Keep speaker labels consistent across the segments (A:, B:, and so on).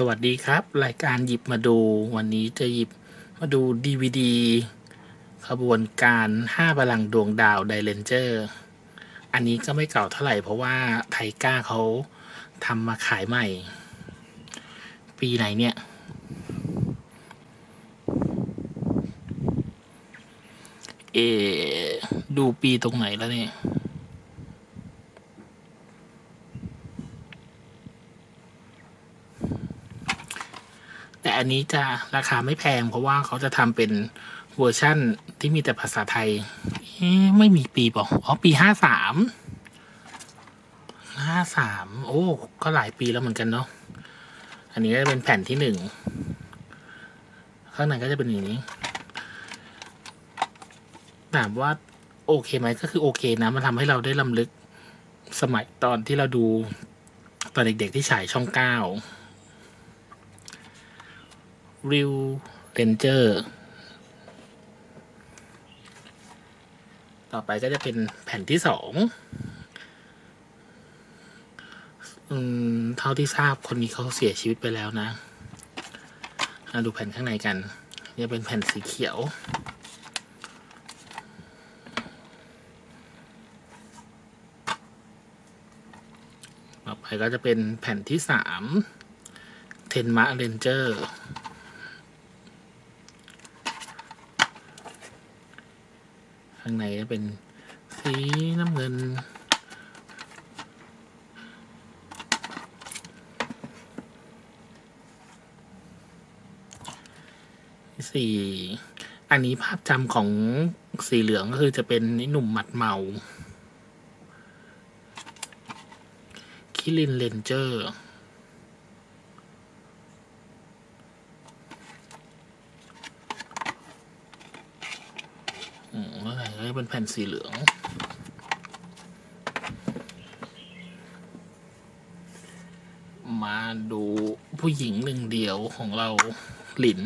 A: สวัสดีครับ รายการหยิบมาดูวันนี้จะหยิบมาดูดีวดีขบวนการห้าพลังดวงดาวไดเลนเจอร์ อันนี้ก็ไม่เก่าเท่าไหร่เพราะว่าไทก้าเขาทำมาขายใหม่ ปีไหนเนี่ย เออดูปีตรงไหนแล้วเนี่ย อันนี้จะราคาไม่แพง เพราะว่าเขาจะทำเป็นเวอร์ชั่นที่มีแต่ภาษาไทย ไม่มีปีบอกอ๋อ ปีห้าสามห้าสามโอ้ ก็หลายปีแล้วเหมือนกันเนาะอันนี้ก็จะเป็นแผ่นที่หนึ่งข้างในก็จะเป็นอย่างนี้ถามว่าโอเคไหมก็คือโอเคนะ มันทำให้เราได้ลำลึกสมัยตอนที่เราดูตอนเด็กๆที่ฉายช่องเก้า ริวเรนเจอร์ต่อไปก็จะเป็นแผ่นที่สองอืมเท่าที่ทราบคนนี้เขาเสียชีวิตไปแล้วนะมาดูแผ่นข้างในกันจะเป็นแผ่นสีเขียว ต่อไปก็จะเป็นแผ่นที่สามเทนมาเรนเจอร์ ข้างในจะเป็นสีน้ำเงิน สี่อันนี้ภาพจำของสีเหลืองก็คือจะเป็นหนุ่มหมัดเมาคิรินเลนเจอร์ อืมอะไร ก็เป็นแผ่นสีเหลือง มาดูผู้หญิงหนึ่งเดียวของเราหลิน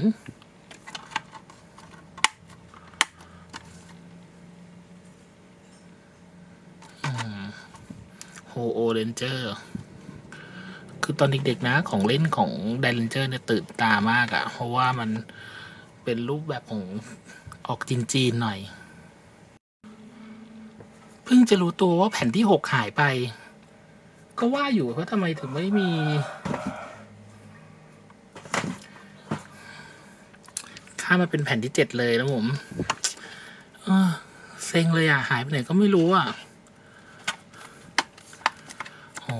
A: โฮโอเรนเจอร์ คือตอนเด็กๆนะของเล่นของไดเรนเจอร์เนี่ยตื่นตามากอะ่ะ เพราะว่ามันเป็นรูปแบบของออกจีนๆหน่อย พิ่งจะรู้ตัวว่าแผ่นที่หกหายไป ก็ว่าอยู่ว่าทำไมถึงไม่มี ข้ามมาเป็นแผ่นที่เจ็ดเลยนะผมเออเซ็งเลยอะ หายไปไหนก็ไม่รู้อะโอ้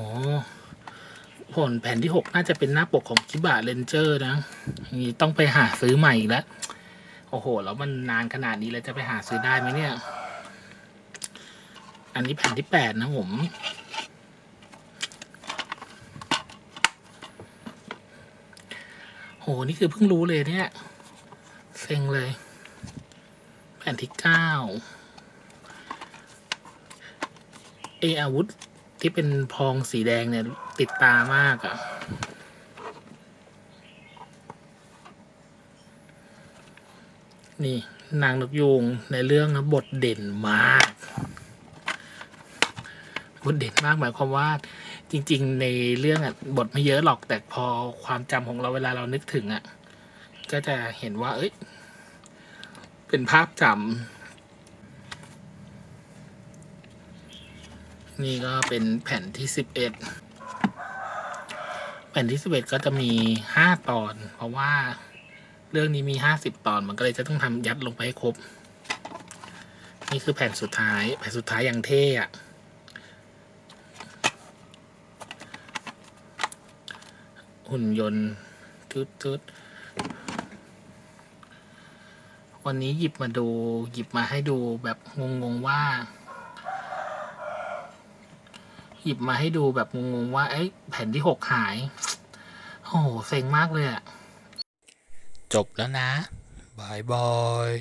A: ผลแผ่นที่หกน่าจะเป็นหน้าปกของคิบะเรนเจอร์นะนี้ต้องไปหาซื้อใหม่อีกแล้ว โอ้โห แล้วมันนานขนาดนี้แล้วจะไปหาซื้อได้ไหมเนี่ย อันนี้แผ่นที่แปดนะผม โห นี่คือเพิ่งรู้เลยเนี่ย เซ็งเลย แผ่นที่เก้าเออาวุธที่เป็นพองสีแดงเนี่ย ติดตามากอะ่ะนี่ นางนกยูงในเรื่องนะบทเด่นมาก บทเด่นมากหมายความว่า จริง ๆ ในเรื่องอะบทไม่เยอะหรอกแต่พอความจำของเราเวลาเรานึกถึงอะก็จะเห็นว่า เอ้ย เป็นภาพจำนี่ก็เป็นแผ่นที่สิบเอ็ดแผ่นที่สิบเอ็ดก็จะมีห้าตอน เพราะว่าเรื่องนี้มีห้าสิบตอนมันก็เลยจะต้องทำยัดลงไปให้ครบ นี่คือแผ่นสุดท้าย แผ่นสุดท้ายอย่างเท่อะ หุ่นยนต์ทุดทุดวันนี้หยิบมาดูหยิบมาให้ดูแบบงงๆว่า หยิบมาให้ดูแบบงงๆว่าไอ้แผ่นที่หกหาย โอ้โหเซ็งมากเลยอะจบแล้วนะบายบาย